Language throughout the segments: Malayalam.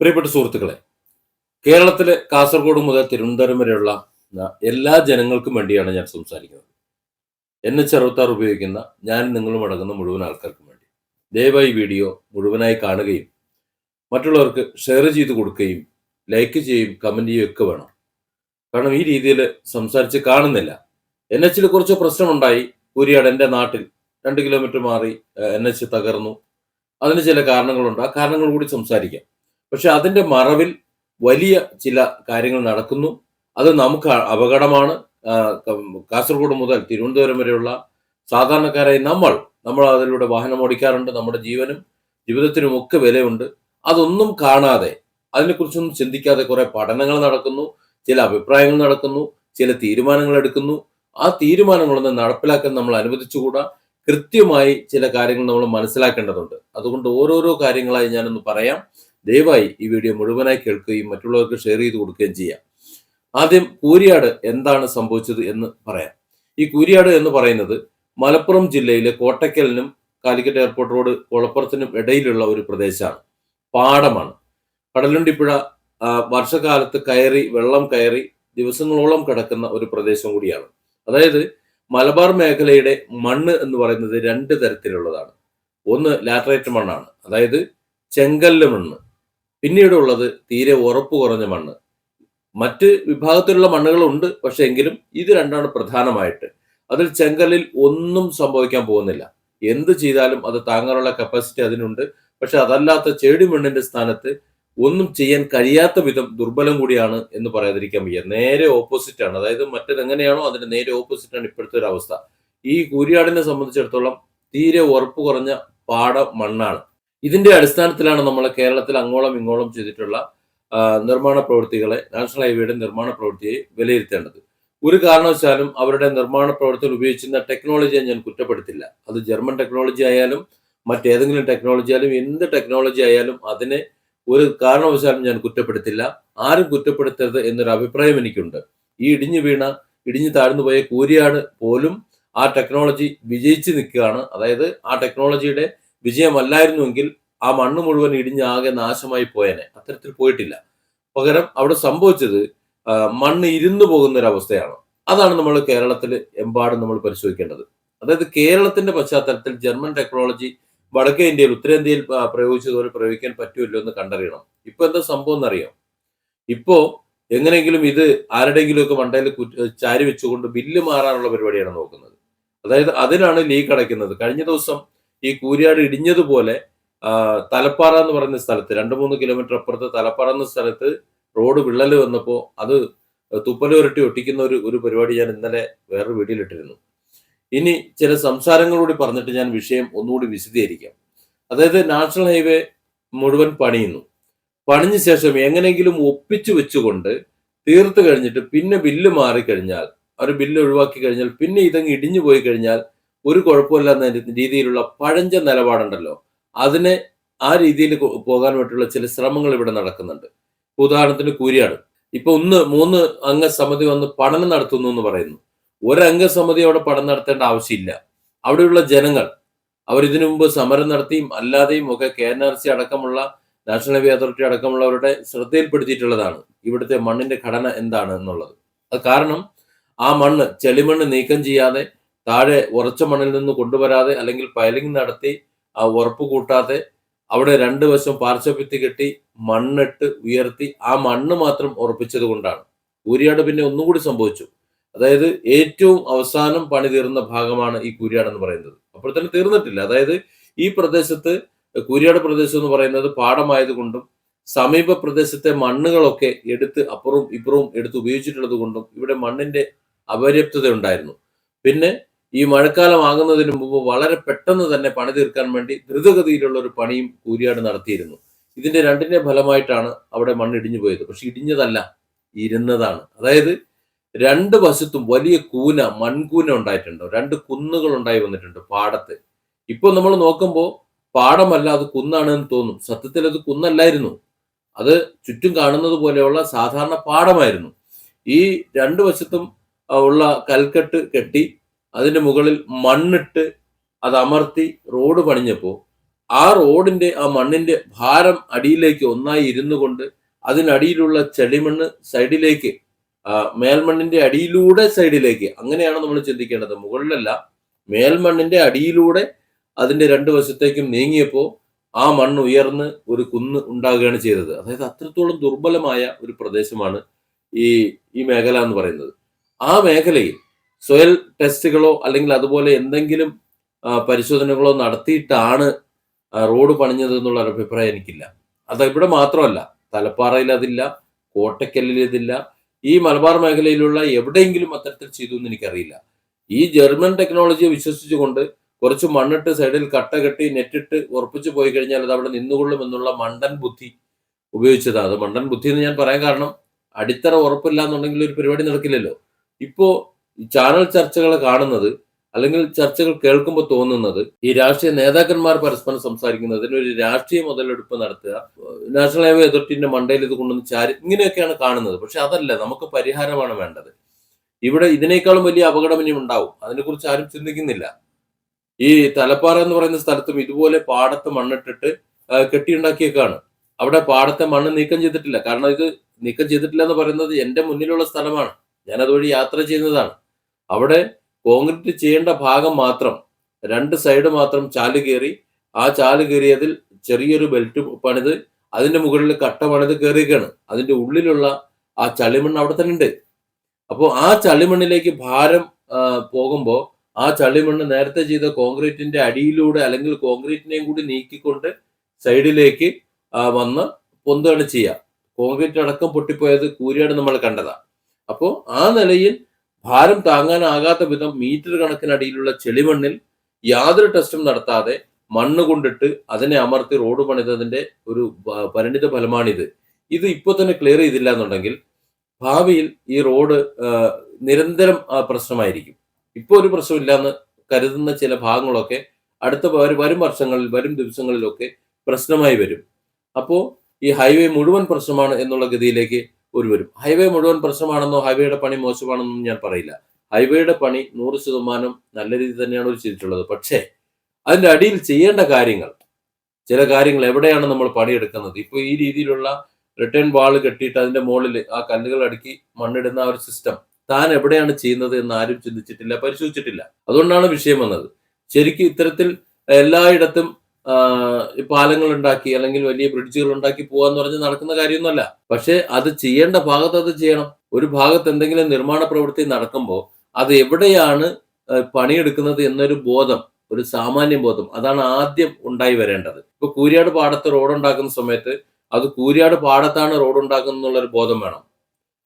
പ്രിയപ്പെട്ട സുഹൃത്തുക്കളെ കേരളത്തിലെ കാസർഗോഡ് മുതൽ തിരുവനന്തപുരം വരെയുള്ള എല്ലാ ജനങ്ങൾക്കും വേണ്ടിയാണ് ഞാൻ സംസാരിക്കുന്നത്. എച്ച് അറുപത്താറ് ഉപയോഗിക്കുന്ന ഞാൻ നിങ്ങളും അടങ്ങുന്ന മുഴുവൻ ആൾക്കാർക്കും വേണ്ടി. ദയവായി വീഡിയോ മുഴുവനായി കാണുകയും മറ്റുള്ളവർക്ക് ഷെയർ ചെയ്ത് കൊടുക്കുകയും ലൈക്ക് ചെയ്യും കമന്റ് ചെയ്യുകയും ഒക്കെ വേണം. കാരണം ഈ രീതിയിൽ സംസാരിച്ച് കാണുന്നില്ല. എൻ എച്ചിൽ കുറച്ച് പ്രശ്നമുണ്ടായി. കൂരിയാട് എന്റെ നാട്ടിൽ രണ്ട് കിലോമീറ്റർ മാറി എൻ എച്ച് തകർന്നു. അതിന് ചില കാരണങ്ങളുണ്ട്. ആ കാരണങ്ങൾ കൂടി സംസാരിക്കാം. പക്ഷെ അതിന്റെ മറവിൽ വലിയ ചില കാര്യങ്ങൾ നടക്കുന്നു. അത് നമുക്ക് അപകടമാണ്. കാസർഗോഡ് മുതൽ തിരുവനന്തപുരം വരെയുള്ള സാധാരണക്കാരായി നമ്മൾ നമ്മൾ അതിലൂടെ വാഹനം ഓടിക്കാറുണ്ട്. നമ്മുടെ ജീവനും ജീവിതത്തിനും ഒക്കെ വിലയുണ്ട്. അതൊന്നും കാണാതെ അതിനെക്കുറിച്ചൊന്നും ചിന്തിക്കാതെ കുറെ പഠനങ്ങൾ നടക്കുന്നു ചില അഭിപ്രായങ്ങൾ നടക്കുന്നു ചില തീരുമാനങ്ങൾ എടുക്കുന്നു. ആ തീരുമാനങ്ങളൊന്നും നടപ്പിലാക്കാൻ നമ്മൾ അനുവദിച്ചുകൂടാ. കൃത്യമായി ചില കാര്യങ്ങൾ നമ്മൾ മനസ്സിലാക്കേണ്ടതുണ്ട്. അതുകൊണ്ട് ഓരോരോ കാര്യങ്ങളായി ഞാനൊന്ന് പറയാം. ദയവായി ഈ വീഡിയോ മുഴുവനായി കേൾക്കുകയും മറ്റുള്ളവർക്ക് ഷെയർ ചെയ്ത് കൊടുക്കുകയും ചെയ്യാം. ആദ്യം കൂരിയാട് എന്താണ് സംഭവിച്ചത് എന്ന് പറയാം. ഈ കൂരിയാട് എന്ന് പറയുന്നത് മലപ്പുറം ജില്ലയിലെ കോട്ടയ്ക്കലിനും കാലിക്കറ്റ് എയർപോർട്ട് റോഡ് കുളപ്പുറത്തിനും ഇടയിലുള്ള ഒരു പ്രദേശമാണ്. പാടമാണ്. കടലുണ്ടിപ്പുഴ വർഷകാലത്ത് കയറി വെള്ളം കയറി ദിവസങ്ങളോളം കിടക്കുന്ന ഒരു പ്രദേശം കൂടിയാണ്. അതായത് മലബാർ മേഖലയുടെ മണ്ണ് എന്ന് പറയുന്നത് രണ്ട് തരത്തിലുള്ളതാണ്. ഒന്ന് ലാറ്ററേറ്റ് മണ്ണാണ്. അതായത് ചെങ്കല്ല് മണ്ണ്. പിന്നീട് ഉള്ളത് തീരെ ഉറപ്പ് കുറഞ്ഞ മണ്ണ്. മറ്റ് വിഭാഗത്തിലുള്ള മണ്ണുകളുണ്ട് പക്ഷെ എങ്കിലും ഇത് രണ്ടാണ് പ്രധാനമായിട്ട്. അതിൽ ചെങ്കലിൽ ഒന്നും സംഭവിക്കാൻ പോകുന്നില്ല. എന്ത് ചെയ്താലും അത് താങ്ങാനുള്ള കപ്പാസിറ്റി അതിനുണ്ട്. പക്ഷെ അതല്ലാത്ത ചേടി മണ്ണിന്റെ സ്ഥാനത്ത് ഒന്നും ചെയ്യാൻ കഴിയാത്ത വിധം ദുർബലം കൂടിയാണ് എന്ന് പറയാതിരിക്കാൻ വയ്യ. നേരെ ഓപ്പോസിറ്റ് ആണ്. അതായത് മറ്റേത് എങ്ങനെയാണോ അതിന്റെ നേരെ ഓപ്പോസിറ്റ് ആണ് ഇപ്പോഴത്തെ ഒരു അവസ്ഥ. ഈ കൂരിയാടിനെ സംബന്ധിച്ചിടത്തോളം തീരെ ഉറപ്പ് കുറഞ്ഞ പാട മണ്ണാണ്. ഇതിന്റെ അടിസ്ഥാനത്തിലാണ് നമ്മൾ കേരളത്തിൽ അങ്ങോളം ഇങ്ങോളം ചെയ്തിട്ടുള്ള നിർമ്മാണ പ്രവൃത്തികളെ നാഷണൽ ഹൈവേയുടെ നിർമ്മാണ പ്രവൃത്തിയെ വിലയിരുത്തേണ്ടത്. ഒരു കാരണവശാലും അവരുടെ നിർമ്മാണ പ്രവർത്തികൾ ഉപയോഗിച്ചിരുന്ന ടെക്നോളജിയെ ഞാൻ കുറ്റപ്പെടുത്തില്ല. അത് ജർമ്മൻ ടെക്നോളജി ആയാലും മറ്റേതെങ്കിലും ടെക്നോളജി ആയാലും എന്ത് ടെക്നോളജി ആയാലും അതിനെ ഒരു കാരണവശാലും ഞാൻ കുറ്റപ്പെടുത്തില്ല. ആരും കുറ്റപ്പെടുത്തരുത് എന്നൊരു അഭിപ്രായം എനിക്കുണ്ട്. ഈ ഇടിഞ്ഞു വീണ ഇടിഞ്ഞു താഴ്ന്നു പോയ കൂരിയാട് പോലും ആ ടെക്നോളജി വിജയിച്ച് നിൽക്കുകയാണ്. അതായത് ആ ടെക്നോളജിയുടെ വിജയമല്ലായിരുന്നുവെങ്കിൽ ആ മണ്ണ് മുഴുവൻ ഇടിഞ്ഞ് ആകെ നാശമായി പോയേനെ. അത്തരത്തിൽ പോയിട്ടില്ല. പകരം അവിടെ സംഭവിച്ചത് മണ്ണ് ഇരുന്നു പോകുന്ന ഒരു അവസ്ഥയാണ് അതാണ് നമ്മൾ കേരളത്തിൽ എമ്പാടും നമ്മൾ പരിശോധിക്കേണ്ടത്. അതായത് കേരളത്തിന്റെ പശ്ചാത്തലത്തിൽ ജർമ്മൻ ടെക്നോളജി വടക്കേ ഇന്ത്യയിൽ ഉത്തരേന്ത്യയിൽ പ്രയോഗിച്ചതുപോലെ പ്രയോഗിക്കാൻ പറ്റുമല്ലോ എന്ന് കണ്ടറിയണം. ഇപ്പൊ എന്താ സംഭവം എന്നറിയാം. ഇപ്പോ എങ്ങനെയെങ്കിലും ഇത് ആരുടെയെങ്കിലുമൊക്കെ മണ്ടയിൽ ചാരി വെച്ചുകൊണ്ട് ബില്ല് മാറാനുള്ള പരിപാടിയാണ് നോക്കുന്നത്. അതായത് അതിനാണ് ലീക്ക് അടയ്ക്കുന്നത്. കഴിഞ്ഞ ദിവസം ഈ കൂരിയാട് ഇടിഞ്ഞതുപോലെ തലപ്പാറ എന്ന് പറയുന്ന സ്ഥലത്ത് രണ്ട് മൂന്ന് കിലോമീറ്റർ അപ്പുറത്ത് തലപ്പാറ എന്ന സ്ഥലത്ത് റോഡ് വിള്ളൽ വന്നപ്പോ അത് തുപ്പലുരട്ടി ഒട്ടിക്കുന്ന ഒരു ഒരു പരിപാടി ഞാൻ ഇന്നലെ വേറൊരു വീഡിയോയിലിട്ടിരുന്നു ഇനി ചില സംസാരങ്ങളൂടി പറഞ്ഞിട്ട് ഞാൻ വിഷയം ഒന്നുകൂടി വിശദീകരിക്കാം. അതായത് നാഷണൽ ഹൈവേ മുഴുവൻ പണിയുന്നു. പണിഞ്ഞ ശേഷം എങ്ങനെയെങ്കിലും ഒപ്പിച്ചു വെച്ചുകൊണ്ട് തീർത്ത് കഴിഞ്ഞിട്ട് പിന്നെ ബില്ല് മാറിക്കഴിഞ്ഞാൽ ഒരു ബില്ല് ഒഴിവാക്കി കഴിഞ്ഞാൽ പിന്നെ ഇതങ്ങ് ഇടിഞ്ഞു പോയി കഴിഞ്ഞാൽ ഒരു കുഴപ്പമില്ലാത്ത രീതിയിലുള്ള പഴഞ്ച നിലപാടുണ്ടല്ലോ. അതിനെ ആ രീതിയിൽ പോകാൻ വേണ്ടിയുള്ള ചില ശ്രമങ്ങൾ ഇവിടെ നടക്കുന്നുണ്ട്. ഉദാഹരണത്തിന് കൂരിയാണ്. ഇപ്പൊ ഒന്ന് മൂന്ന് അംഗ സമിതി വന്ന് പഠനം നടത്തുന്നു എന്ന് പറയുന്നു. ഒരംഗ സമിതി അവിടെ പഠനം നടത്തേണ്ട ആവശ്യമില്ല. അവിടെയുള്ള ജനങ്ങൾ അവർ ഇതിനു മുമ്പ് സമരം നടത്തിയും അല്ലാതെയും ഒക്കെ കെ എൻ ആർ സി അടക്കമുള്ള നാഷണൽ ഹൈവേ അതോറിറ്റി അടക്കമുള്ളവരുടെ ശ്രദ്ധയിൽപ്പെടുത്തിയിട്ടുള്ളതാണ് ഇവിടുത്തെ മണ്ണിന്റെ ഘടന എന്താണ് എന്നുള്ളത്. അത് കാരണം ആ മണ്ണ് ചെളിമണ്ണ് നീക്കം ചെയ്യാതെ താഴെ ഉറച്ച മണ്ണിൽ നിന്ന് കൊണ്ടുവരാതെ അല്ലെങ്കിൽ പൈലിംഗ് നടത്തി ആ ഉറപ്പ് കൂട്ടാതെ അവിടെ രണ്ട് വശം പാർശ്വഭിത്തി കെട്ടി മണ്ണിട്ട് ഉയർത്തി ആ മണ്ണ് മാത്രം ഉറപ്പിച്ചത് കൊണ്ടാണ്. കൂരിയാട് പിന്നെ ഒന്നുകൂടി സംഭവിച്ചു. അതായത് ഏറ്റവും അവസാനം പണി തീർന്ന ഭാഗമാണ് ഈ കൂരിയാട് എന്ന് പറയുന്നത്. അപ്പോൾ തീർന്നിട്ടില്ല. അതായത് ഈ പ്രദേശത്ത് കൂരിയാട് പ്രദേശം എന്ന് പറയുന്നത് പാടമായതുകൊണ്ടും സമീപ പ്രദേശത്തെ മണ്ണുകളൊക്കെ എടുത്ത് അപ്പുറവും ഇപ്പുറവും എടുത്ത് ഉപയോഗിച്ചിട്ടുള്ളത് കൊണ്ടും ഇവിടെ മണ്ണിന്റെ അപര്യാപ്തത ഉണ്ടായിരുന്നു പിന്നെ ഈ മഴക്കാലം ആകുന്നതിന് മുമ്പ് വളരെ പെട്ടെന്ന് തന്നെ പണി തീർക്കാൻ വേണ്ടി ദ്രുതഗതിയിലുള്ള ഒരു പണിയും കൂരിയാട് നടത്തിയിരുന്നു. ഇതിന്റെ രണ്ടിന്റെ ഫലമായിട്ടാണ് അവിടെ മണ്ണ് ഇടിഞ്ഞു പോയത്. പക്ഷെ ഇടിഞ്ഞതല്ല ഇരുന്നതാണ്. അതായത് രണ്ട് വശത്തും വലിയ കൂന മൺകൂന ഉണ്ടായിട്ടുണ്ട്. രണ്ട് കുന്നുകൾ ഉണ്ടായി വന്നിട്ടുണ്ട് പാടത്ത്. ഇപ്പൊ നമ്മൾ നോക്കുമ്പോൾ പാടമല്ല അത് കുന്നാണ് എന്ന് തോന്നും. സത്യത്തിൽ അത് കുന്നല്ലായിരുന്നു. അത് ചുറ്റും കാണുന്നത് പോലെയുള്ള സാധാരണ പാടമായിരുന്നു. ഈ രണ്ടു വശത്തും ഉള്ള കൽക്കെട്ട് കെട്ടി അതിന്റെ മുകളിൽ മണ്ണിട്ട് അത് അമർത്തി റോഡ് പണിഞ്ഞപ്പോൾ ആ റോഡിന്റെ ആ മണ്ണിന്റെ ഭാരം അടിയിലേക്ക് ഒന്നായി ഇരുന്നു കൊണ്ട് അതിനടിയിലുള്ള ചെടിമണ്ണ് സൈഡിലേക്ക് മേൽമണ്ണിന്റെ അടിയിലൂടെ സൈഡിലേക്ക് അങ്ങനെയാണ് നമ്മൾ ചിന്തിക്കേണ്ടത്. മുകളിലല്ല മേൽമണ്ണിന്റെ അടിയിലൂടെ അതിന്റെ രണ്ട് വശത്തേക്കും നീങ്ങിയപ്പോൾ ആ മണ്ണ് ഉയർന്ന് ഒരു കുന്ന് ഉണ്ടാകുകയാണ് ചെയ്തത്. അതായത് അത്രത്തോളം ദുർബലമായ ഒരു പ്രദേശമാണ് ഈ ഈ മേഖല എന്ന് പറയുന്നത്. ആ മേഖലയിൽ സോയിൽ ടെസ്റ്റുകളോ അല്ലെങ്കിൽ അതുപോലെ എന്തെങ്കിലും പരിശോധനകളോ നടത്തിയിട്ടാണ് റോഡ് പണിഞ്ഞത് എന്നുള്ള ഒരു അഭിപ്രായം എനിക്കില്ല. അത് ഇവിടെ മാത്രമല്ല തലപ്പാറയിൽ അതില്ല കോട്ടക്കല്ലിൽ ഇതില്ല. ഈ മലബാർ മേഖലയിലുള്ള എവിടെയെങ്കിലും അത്തരത്തിൽ ചെയ്തു എന്ന് എനിക്കറിയില്ല. ഈ ജർമ്മൻ ടെക്നോളജിയെ വിശ്വസിച്ചുകൊണ്ട് കുറച്ച് മണ്ണിട്ട് സൈഡിൽ കട്ട കെട്ടി നെറ്റിട്ട് ഉറപ്പിച്ചു പോയി കഴിഞ്ഞാൽ അത് അവിടെ നിന്നുകൊള്ളും എന്നുള്ള മണ്ടൻ ബുദ്ധി ഉപയോഗിച്ചതാണ് അത് മണ്ടൻ ബുദ്ധി എന്ന് ഞാൻ പറയാൻ കാരണം അടിത്തറ ഉറപ്പില്ല എന്നുണ്ടെങ്കിൽ ഒരു പരിപാടി നടക്കില്ലല്ലോ. ഇപ്പോ ഈ ചാനൽ ചർച്ചകൾ കാണുന്നത് അല്ലെങ്കിൽ ചർച്ചകൾ കേൾക്കുമ്പോൾ തോന്നുന്നത് ഈ രാഷ്ട്രീയ നേതാക്കന്മാർ പരസ്പരം സംസാരിക്കുന്നതിന് ഒരു രാഷ്ട്രീയ മുതലെടുപ്പ് നടത്തുക നാഷണൽ ഹൈവേ അതോറിറ്റിന്റെ മണ്ടയിൽ ഇത് കൊണ്ടുവന്ന് ചാരി ഇങ്ങനെയൊക്കെയാണ് കാണുന്നത്. പക്ഷെ അതല്ല നമുക്ക് പരിഹാരമാണ് വേണ്ടത്. ഇവിടെ ഇതിനേക്കാളും വലിയ അപകടം ഇനി ഉണ്ടാവും. അതിനെക്കുറിച്ച് ആരും ചിന്തിക്കുന്നില്ല. ഈ തലപ്പാറ എന്ന് പറയുന്ന സ്ഥലത്തും ഇതുപോലെ പാടത്ത് മണ്ണിട്ടിട്ട് കെട്ടിയുണ്ടാക്കിയേക്കാണ്. അവിടെ പാടത്തെ മണ്ണ് നീക്കം ചെയ്തിട്ടില്ല. കാരണം ഇത് നീക്കം ചെയ്തിട്ടില്ല എന്ന് പറയുന്നത് എന്റെ മുന്നിലുള്ള സ്ഥലമാണ്. ഞാൻ യാത്ര ചെയ്യുന്നതാണ്. അവിടെ കോൺക്രീറ്റ് ചെയ്യേണ്ട ഭാഗം മാത്രം രണ്ട് സൈഡ് മാത്രം ചാൽ കയറി ആ ചാൽ കയറിയതിൽ ചെറിയൊരു ബെൽറ്റ് പണിത് അതിന്റെ മുകളിൽ കട്ട പണിത് കയറിയിരിക്കുകയാണ്. അതിന്റെ ഉള്ളിലുള്ള ആ ചളിമണ്ണ് അവിടെ തന്നെ ഉണ്ട്. അപ്പോൾ ആ ചളിമണ്ണിലേക്ക് ഭാരം പോകുമ്പോൾ പോകുമ്പോ ആ ചളിമണ്ണ് നേരത്തെ ചെയ്ത കോൺക്രീറ്റിന്റെ അടിയിലൂടെ അല്ലെങ്കിൽ കോൺക്രീറ്റിനെയും കൂടി നീക്കിക്കൊണ്ട് സൈഡിലേക്ക് വന്ന് പൊന്തുകയാണ് ചെയ്യുക. കോൺക്രീറ്റ് അടക്കം പൊട്ടിപ്പോയത് കൂരിയാണ് നമ്മൾ കണ്ടതാണ് അപ്പോൾ ആ നിലയിൽ ഭാരം താങ്ങാനാകാത്ത വിധം മീറ്റർ കണക്കിനടിയിലുള്ള ചെളിമണ്ണിൽ യാതൊരു ടെസ്റ്റും നടത്താതെ മണ്ണ് കൊണ്ടിട്ട് അതിനെ അമർത്തി റോഡ് പണിതതിന്റെ ഒരു പരിണിത ഫലമാണിത്. ഇത് ഇപ്പോൾ തന്നെ ക്ലിയർ ചെയ്തില്ല എന്നുണ്ടെങ്കിൽ ഭാവിയിൽ ഈ റോഡ് നിരന്തരം പ്രശ്നമായിരിക്കും. ഇപ്പോൾ ഒരു പ്രശ്നമില്ല എന്ന് കരുതുന്ന ചില ഭാഗങ്ങളൊക്കെ അടുത്ത വരും വർഷങ്ങളിൽ വരും ദിവസങ്ങളിലൊക്കെ പ്രശ്നമായി വരും. അപ്പോൾ ഈ ഹൈവേ മുഴുവൻ പ്രശ്നമാണ് എന്നുള്ള ഗതിയിലേക്ക് ഒരു വരും ഹൈവേ മുഴുവൻ പ്രശ്നമാണെന്നോ ഹൈവേയുടെ പണി മോശമാണെന്നോ ഞാൻ പറയില്ല. ഹൈവേയുടെ പണി നൂറ് ശതമാനം നല്ല രീതിയിൽ തന്നെയാണ് ഒരു ചെയ്തിട്ടുള്ളത്. പക്ഷേ അതിന്റെ അടിയിൽ ചെയ്യേണ്ട കാര്യങ്ങൾ ചില കാര്യങ്ങൾ എവിടെയാണ് നമ്മൾ പണിയെടുക്കുന്നത്? ഇപ്പോൾ ഈ രീതിയിലുള്ള റിട്ടേൺ വാൾ കെട്ടിയിട്ട് അതിന്റെ മുകളിൽ ആ കല്ലുകൾ അടുക്കി മണ്ണിടുന്ന ആ ഒരു സിസ്റ്റം താൻ എവിടെയാണ് ചെയ്യുന്നത് എന്ന് ആരും ചിന്തിച്ചിട്ടില്ല പരിശോധിച്ചിട്ടില്ല. അതുകൊണ്ടാണ് വിഷയം വന്നത്. ശരിക്കും ഇത്തരത്തിൽ എല്ലായിടത്തും പാലങ്ങൾ ഉണ്ടാക്കി അല്ലെങ്കിൽ വലിയ ബ്രിഡ്ജുകൾ ഉണ്ടാക്കി പോകാന്ന് പറഞ്ഞ് നടക്കുന്ന കാര്യമൊന്നുമല്ല. പക്ഷെ അത് ചെയ്യേണ്ട ഭാഗത്ത് അത് ചെയ്യണം. ഒരു ഭാഗത്ത് എന്തെങ്കിലും നിർമ്മാണ പ്രവൃത്തി നടക്കുമ്പോൾ അത് എവിടെയാണ് പണിയെടുക്കുന്നത് എന്നൊരു ബോധം ഒരു സാമാന്യ ബോധം അതാണ് ആദ്യം ഉണ്ടായി വരേണ്ടത്. ഇപ്പൊ കൂരിയാട് പാടത്ത് റോഡ് ഉണ്ടാക്കുന്ന സമയത്ത് അത് കൂരിയാട് പാടത്താണ് റോഡ് ഉണ്ടാക്കുന്നത് എന്നുള്ളൊരു ബോധം വേണം.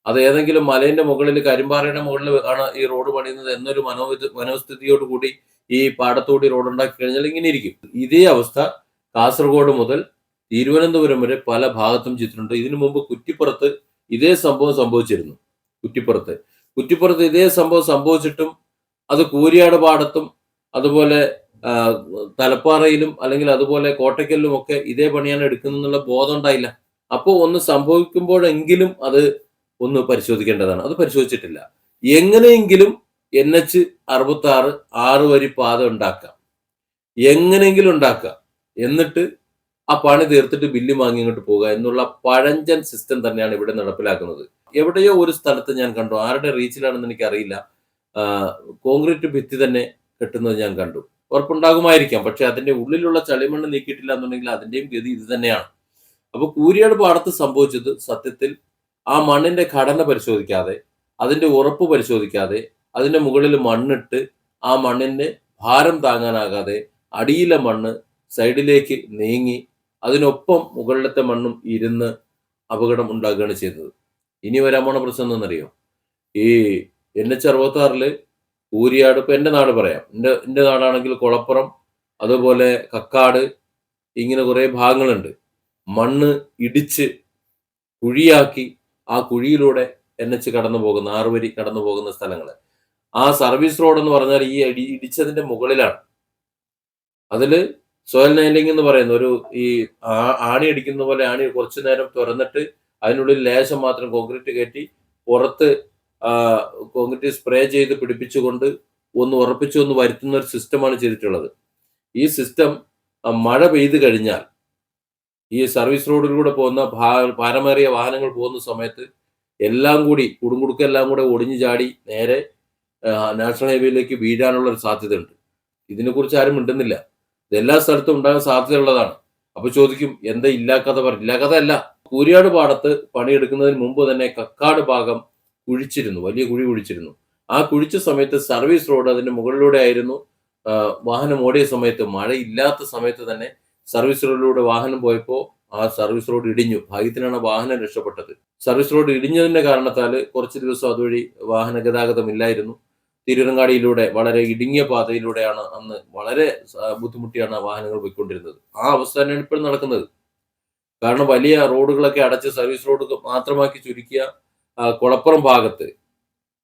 അത് ഏതെങ്കിലും മലേന്റെ മുകളിൽ കരിമ്പാറയുടെ മുകളിൽ ആണ് ഈ റോഡ് പണിയുന്നത് എന്നൊരു മനോ മനോസ്ഥിതിയോട് കൂടി ഈ പാടത്തോടി റോഡ് ഉണ്ടാക്കി കഴിഞ്ഞാൽ ഇങ്ങനെ ഇരിക്കും. ഇതേ അവസ്ഥ കാസർഗോഡ് മുതൽ തിരുവനന്തപുരം വരെ പല ഭാഗത്തും ചെയ്തിട്ടുണ്ട്. ഇതിനു മുമ്പ് കുറ്റിപ്പുറത്ത് ഇതേ സംഭവം സംഭവിച്ചിരുന്നു. കുറ്റിപ്പുറത്ത്. കുറ്റിപ്പുറത്ത് ഇതേ സംഭവം സംഭവിച്ചിട്ടും അത് കൂരിയാട് പാടത്തും അതുപോലെ തലപ്പാറയിലും അല്ലെങ്കിൽ അതുപോലെ കോട്ടയ്ക്കലിലും ഒക്കെ ഇതേ പണിയാണ് എടുക്കുന്നുള്ള ബോധം ഉണ്ടായില്ല. അപ്പോൾ ഒന്ന് സംഭവിക്കുമ്പോഴെങ്കിലും അത് ഒന്ന് പരിശോധിക്കേണ്ടതാണ്. അത് പരിശോധിച്ചിട്ടില്ല. എങ്ങനെയെങ്കിലും എൻ എച്ച് അറുപത്തി ആറ് ആറ് വരി പാത ഉണ്ടാക്കാം എങ്ങനെയെങ്കിലും ഉണ്ടാക്കാം എന്നിട്ട് ആ പണി തീർത്തിട്ട് ബില്ല് വാങ്ങി ഇങ്ങോട്ട് പോകുക എന്നുള്ള പഴഞ്ചൻ സിസ്റ്റം തന്നെയാണ് ഇവിടെ നടപ്പിലാക്കുന്നത്. എവിടെയോ ഒരു സ്ഥലത്ത് ഞാൻ കണ്ടു. ആരുടെ റീച്ചിലാണെന്ന് എനിക്കറിയില്ല. കോൺക്രീറ്റ് ഭിത്തി തന്നെ കെട്ടുന്നത് ഞാൻ കണ്ടു. ഉറപ്പുണ്ടാകുമായിരിക്കാം. പക്ഷെ അതിന്റെ ഉള്ളിലുള്ള ചളിമണ്ണ് നീക്കിയിട്ടില്ല എന്നുണ്ടെങ്കിൽ അതിന്റെയും ഗതി ഇത് തന്നെയാണ്. അപ്പൊ കൂരിയാട് പാടത്ത് സംഭവിച്ചത് സത്യത്തിൽ ആ മണ്ണിന്റെ ഘടന പരിശോധിക്കാതെ അതിന്റെ ഉറപ്പ് പരിശോധിക്കാതെ അതിന്റെ മുകളിൽ മണ്ണിട്ട് ആ മണ്ണിന്റെ ഭാരം താങ്ങാനാകാതെ അടിയിലെ മണ്ണ് സൈഡിലേക്ക് നീങ്ങി അതിനൊപ്പം മുകളിലത്തെ മണ്ണും ഇരുന്ന് അപകടം ഉണ്ടാക്കുകയാണ് ചെയ്തത്. ഇനി വരാൻ പോണ പ്രശ്നം എന്താണെന്നറിയോ? ഈ എൻ എച്ച് അറുപത്തി ആറിൽ കൂരിയാട് ഇപ്പൊ എന്റെ നാട് പറയാം. എന്റെ എന്റെ നാടാണെങ്കിൽ കുളപ്പുറം അതുപോലെ കക്കാട് ഇങ്ങനെ കുറേ ഭാഗങ്ങളുണ്ട്. മണ്ണ് ഇടിച്ച് കുഴിയാക്കി ആ കുഴിയിലൂടെ എൻ എച്ച് കടന്നു പോകുന്ന ആറുവരി കടന്നു പോകുന്ന സ്ഥലങ്ങൾ ആ സർവീസ് റോഡ് എന്ന് പറഞ്ഞാൽ ഈ അടി ഇടിച്ചതിന്റെ മുകളിലാണ്. അതിൽ സോയൽ നൈലിംഗ് എന്ന് പറയുന്ന ഒരു ഈ ആണി അടിക്കുന്ന പോലെ ആണി കുറച്ചു നേരം തുറന്നിട്ട് അതിനുള്ളിൽ ലേശം മാത്രം കോൺക്രീറ്റ് കയറ്റി പുറത്ത് കോൺക്രീറ്റ് സ്പ്രേ ചെയ്ത് പിടിപ്പിച്ചുകൊണ്ട് ഒന്ന് ഉറപ്പിച്ചു ഒന്ന് വരുത്തുന്ന ഒരു സിസ്റ്റമാണ് ചെയ്തിട്ടുള്ളത്. ഈ സിസ്റ്റം മഴ പെയ്തു കഴിഞ്ഞാൽ ഈ സർവീസ് റോഡിലൂടെ പോകുന്ന ഭാരമേറിയ വാഹനങ്ങൾ പോകുന്ന സമയത്ത് എല്ലാം കൂടി കുടുംകുടുക്കെല്ലാം കൂടെ ഒടിഞ്ഞു ചാടി നേരെ നാഷണൽ ഹൈവേയിലേക്ക് വീഴാനുള്ള ഒരു സാധ്യതയുണ്ട്. ഇതിനെക്കുറിച്ച് ആരും മിണ്ടുന്നില്ല. ഇതെല്ലാ സ്ഥലത്തും ഉണ്ടാകാൻ സാധ്യതയുള്ളതാണ്. അപ്പൊ ചോദിക്കും എന്താ ഇല്ലാ കഥ ഇല്ലാക്കഥ ഇല്ലാ കഥ അല്ല. കൂരിയാട് പാടത്ത് പണിയെടുക്കുന്നതിന് മുമ്പ് തന്നെ കക്കാട് ഭാഗം കുഴിച്ചിരുന്നു. വലിയ കുഴി കുഴിച്ചിരുന്നു. ആ കുഴിച്ച സമയത്ത് സർവീസ് റോഡ് അതിന്റെ മുകളിലൂടെ ആയിരുന്നു. വാഹനം ഓടിയ സമയത്ത് മഴയില്ലാത്ത സമയത്ത് തന്നെ സർവീസ് റോഡിലൂടെ വാഹനം പോയപ്പോൾ ആ സർവീസ് റോഡ് ഇടിഞ്ഞു. ഭാഗ്യത്തിനാണ് വാഹനം രക്ഷപ്പെട്ടത്. സർവീസ് റോഡ് ഇടിഞ്ഞതിന്റെ കാരണത്താൽ കുറച്ച് ദിവസം അതുവഴി വാഹന ഗതാഗതം ഇല്ലായിരുന്നു. തിരുവനങ്ങാടിയിലൂടെ വളരെ ഇടുങ്ങിയ പാതയിലൂടെയാണ് അന്ന് വളരെ ബുദ്ധിമുട്ടിയാണ് വാഹനങ്ങൾ പോയിക്കൊണ്ടിരുന്നത്. ആ അവസ്ഥ തന്നെയാണ് ഇപ്പോൾ നടക്കുന്നത്. കാരണം വലിയ റോഡുകളൊക്കെ അടച്ച് സർവീസ് റോഡ് മാത്രമാക്കി ചുരുക്കിയ കുളപ്പുറം ഭാഗത്ത്.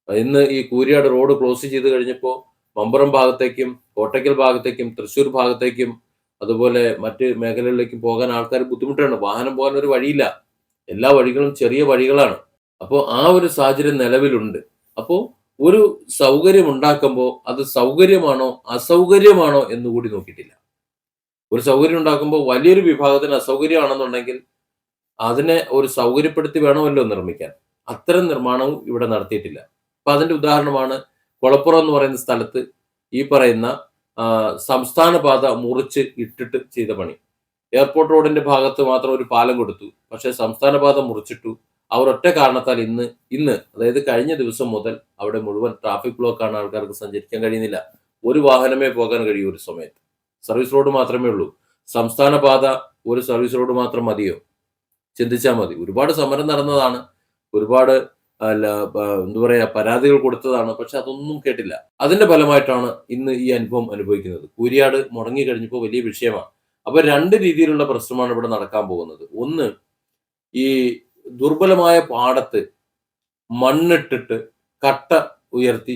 ഇന്ന് ഈ കൂരിയാട് റോഡ് ക്ലോസ് ചെയ്ത് കഴിഞ്ഞപ്പോൾ മമ്പുറം ഭാഗത്തേക്കും കോട്ടയ്ക്കൽ ഭാഗത്തേക്കും തൃശ്ശൂർ ഭാഗത്തേക്കും അതുപോലെ മറ്റ് മേഖലകളിലേക്കും പോകാൻ ആൾക്കാർ ബുദ്ധിമുട്ടാണ്. വാഹനം പോകാൻ ഒരു വഴിയില്ല. എല്ലാ വഴികളും ചെറിയ വഴികളാണ്. അപ്പോൾ ആ ഒരു സാഹചര്യം നിലവിലുണ്ട്. അപ്പോൾ ഒരു സൗകര്യം ഉണ്ടാക്കുമ്പോൾ അത് സൗകര്യമാണോ അസൗകര്യമാണോ എന്ന് കൂടി നോക്കിയിട്ടില്ല. ഒരു സൗകര്യം ഉണ്ടാക്കുമ്പോൾ വലിയൊരു വിഭാഗത്തിന് അസൗകര്യമാണെന്നുണ്ടെങ്കിൽ അതിനെ ഒരു സൗകര്യപ്പെടുത്തി വേണമല്ലോ നിർമ്മിക്കാൻ. അത്തരം നിർമ്മാണവും ഇവിടെ നടത്തിയിട്ടില്ല. അപ്പൊ അതിന്റെ ഉദാഹരണമാണ് കൊളപ്പുറം എന്ന് പറയുന്ന സ്ഥലത്ത് ഈ പറയുന്ന സംസ്ഥാന പാത മുറിച്ച് ഇട്ടിട്ട് ചെയ്ത പണി. എയർപോർട്ട് റോഡിന്റെ ഭാഗത്ത് മാത്രം ഒരു പാലം കൊടുത്തു. പക്ഷെ സംസ്ഥാന പാത മുറിച്ചിട്ടു. അവർ ഒറ്റ കാരണത്താൽ ഇന്ന് ഇന്ന് അതായത് കഴിഞ്ഞ ദിവസം മുതൽ അവിടെ മുഴുവൻ ട്രാഫിക് ബ്ലോക്കാണ് ആൾക്കാർക്ക് സഞ്ചരിക്കാൻ കഴിയുന്നില്ല. ഒരു വാഹനമേ പോകാൻ കഴിയൂ ഒരു സമയത്ത്. സർവീസ് റോഡ് മാത്രമേ ഉള്ളൂ. സംസ്ഥാന പാത ഒരു സർവീസ് റോഡ് മാത്രം മതിയോ? ചിന്തിച്ചാൽ മതി. ഒരുപാട് സമരം നടന്നതാണ്. ഒരുപാട് അല്ല എന്താ പറയുക പരാതികൾ കൊടുത്തതാണ്. പക്ഷെ അതൊന്നും കേട്ടില്ല. അതിന്റെ ഫലമായിട്ടാണ് ഇന്ന് ഈ അനുഭവം അനുഭവിക്കുന്നത്. കൂരിയാട് മുടങ്ങി കഴിഞ്ഞപ്പോൾ വലിയ വിഷയമാണ്. അപ്പൊ രണ്ട് രീതിയിലുള്ള പ്രശ്നമാണ് ഇവിടെ നടക്കാൻ പോകുന്നത്. ഒന്ന് ഈ ദുർബലമായ പാടത്ത് മണ്ണിട്ടിട്ട് കട്ട ഉയർത്തി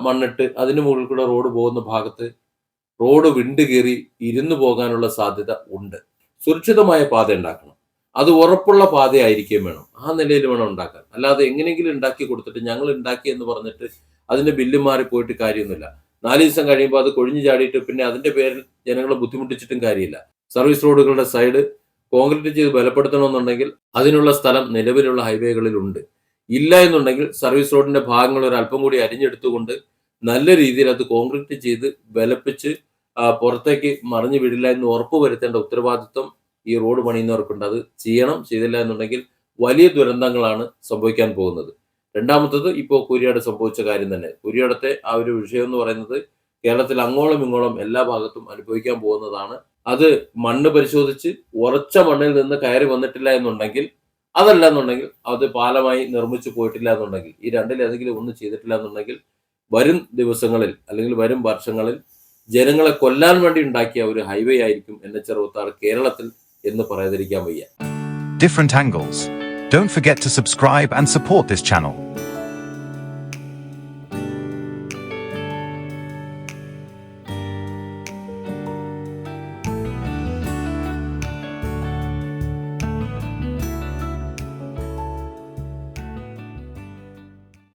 മണ്ണിട്ട് അതിന് മുകളിൽ കൂടെ റോഡ് പോകുന്ന ഭാഗത്ത് റോഡ് വിണ്ട് കയറി ഇരുന്നു പോകാനുള്ള സാധ്യത ഉണ്ട്. സുരക്ഷിതമായ പാത ഉണ്ടാക്കണം. അത് ഉറപ്പുള്ള പാതയായിരിക്കുകയും വേണം. ആ നിലയിൽ വേണം ഉണ്ടാക്കാൻ. അല്ലാതെ എങ്ങനെയെങ്കിലും ഉണ്ടാക്കി കൊടുത്തിട്ട് ഞങ്ങൾ ഉണ്ടാക്കി എന്ന് പറഞ്ഞിട്ട് അതിന്റെ ബില്ല് മാറി പോയിട്ട് കാര്യമൊന്നുമില്ല. നാല് ദിവസം കഴിയുമ്പോൾ അത് കൊഴിഞ്ഞു ചാടിയിട്ട് പിന്നെ അതിന്റെ പേരിൽ ജനങ്ങളെ ബുദ്ധിമുട്ടിച്ചിട്ടും കാര്യമില്ല. സർവീസ് റോഡുകളുടെ സൈഡ് കോൺക്രീറ്റ് ചെയ്ത് ബലപ്പെടുത്തണമെന്നുണ്ടെങ്കിൽ അതിനുള്ള സ്ഥലം നിലവിലുള്ള ഹൈവേകളിലുണ്ട്. ഇല്ല എന്നുണ്ടെങ്കിൽ സർവീസ് റോഡിന്റെ ഭാഗങ്ങൾ ഒരു അല്പം കൂടി അരിഞ്ഞെടുത്തുകൊണ്ട് നല്ല രീതിയിൽ അത് കോൺക്രീറ്റ് ചെയ്ത് ബലപ്പിച്ച് പുറത്തേക്ക് മറിഞ്ഞു വിടില്ല എന്ന് ഉറപ്പ് വരുത്തേണ്ട ഉത്തരവാദിത്വം ഈ റോഡ് പണിയുന്നവർക്കുണ്ട്. അത് ചെയ്യണം ചെയ്തില്ല എന്നുണ്ടെങ്കിൽ വലിയ ദുരന്തങ്ങളാണ് സംഭവിക്കാൻ പോകുന്നത്. രണ്ടാമത്തത് ഇപ്പോൾ കുരിയാട് സംഭവിച്ച കാര്യം തന്നെ. കുരിയാടത്തെ ആ ഒരു വിഷയം എന്ന് പറയുന്നത് കേരളത്തിൽ അങ്ങോളം ഇങ്ങോളം എല്ലാ ഭാഗത്തും അനുഭവിക്കാൻ പോകുന്നതാണ്. അത് മണ്ണ് പരിശോധിച്ച് ഉറച്ച മണ്ണിൽ നിന്ന് കയറി വന്നിട്ടില്ല എന്നുണ്ടെങ്കിൽ അതല്ല എന്നുണ്ടെങ്കിൽ അത് പാലമായി നിർമ്മിച്ചു പോയിട്ടില്ല എന്നുണ്ടെങ്കിൽ ഈ രണ്ടിലേതെങ്കിലും ഒന്നും ചെയ്തിട്ടില്ല എന്നുണ്ടെങ്കിൽ വരും ദിവസങ്ങളിൽ അല്ലെങ്കിൽ വരും വർഷങ്ങളിൽ ജനങ്ങളെ കൊല്ലാൻ വേണ്ടി ഉണ്ടാക്കിയ ഒരു ഹൈവേ ആയിരിക്കും എൻ എച്ച് അറുപത്തി കേരളത്തിൽ എന്ന് പറയാതിരിക്കാൻ വയ്യ different angles don't forget to subscribe and support this channel.